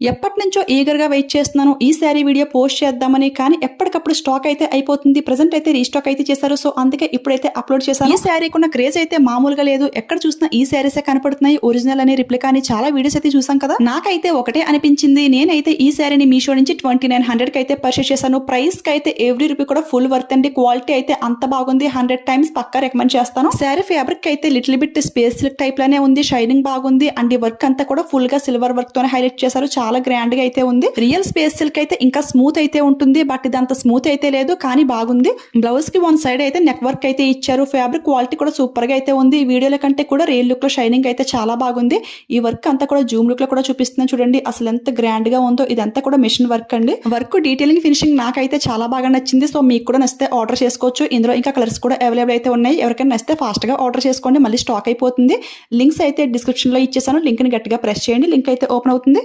ఎప్పటి నుంచో ఈగర్గా వెయిట్ చేస్తున్నాను. ఈ శారీ వీడియో పోస్ట్ చేద్దామని కానీ ఎప్పటికప్పుడు స్టాక్ అయితే అయిపోతుంది. ప్రెసెంట్ అయితే రీస్టాక్ అయితే చేశారు. సో అందుకే ఇప్పుడైతే అప్లోడ్ చేశాను. ఈ శారీ ఉన్న క్రేజ్ అయితే మామూలుగా లేదు. ఎక్కడ చూసినా ఈ శారీసే కనపడుతున్నాయి. ఒరిజినల్ అని రిప్లికా అని చాలా వీడియోస్ అయితే చూసాం కదా. నాకైతే ఒకటే అనిపించింది. నేనైతే ఈ శారీని మీషో నుంచి ట్వంటీ నైన్ హండ్రెడ్కి అయితే పర్చేస్ చేశాను. ప్రైస్కి అయితే ఎవ్రీ రూపీ కూడా ఫుల్ వర్త్ అండి. క్వాలిటీ అయితే అంత బాగుంది. హండ్రెడ్ టైమ్స్ పక్కా రికమెండ్ చేస్తాను. శారీ ఫ్యాబ్రిక్ అయితే లిటిల్ బిట్ స్పేస్ టైప్లోనే ఉంది. షైనింగ్ బాగుంది. అండ్ వర్క్ అంతా కూడా ఫుల్గా సిల్వర్ వర్క్ తోనే హైలైట్ చేశారు. చాలా గ్రాండ్గా అయితే ఉంది. రియల్ స్పేస్ సిల్క్ అయితే ఇంకా స్మూత్ అయితే ఉంటుంది. బట్ ఇది అంత స్మూత్ అయితే లేదు. కానీ బాగుంది. బ్లౌజ్కి వన్ సైడ్ అయితే నెక్ వర్క్ అయితే ఇచ్చారు. ఫ్యాబ్రిక్ క్వాలిటీ కూడా సూపర్గా అయితే ఉంది. ఈ వీడియోల కంటే కూడా రియల్ లుక్లో షైనింగ్ అయితే చాలా బాగుంది. ఈ వర్క్ అంతా కూడా జూమ్ లుక్లో కూడా చూపిస్తున్నాను చూడండి. అసలు ఎంత గ్రాండ్గా ఉందో ఇదంతా కూడా మిషన్ వర్క్ అండి. వర్క్ డీటెయిలింగ్ ఫినిషింగ్ నాకైతే చాలా బాగా నచ్చింది. సో మీకు కూడా నచ్చితే ఆర్డర్ చేసుకోవచ్చు. ఇందులో ఇంకా కలర్స్ కూడా అవైలబుల్ అయితే ఉన్నాయి. ఎవరికైనా నచ్చితే ఫాస్ట్గా ఆర్డర్ చేసుకోండి. మళ్ళీ స్టాక్ అయిపోతుంది. లింక్స్ అయితే డిస్క్రిప్షన్లో ఇచ్చేసాను. లింక్ని గట్టిగా ప్రెస్ చేయండి. లింక్ అయితే ఓపెన్ అవుతుంది.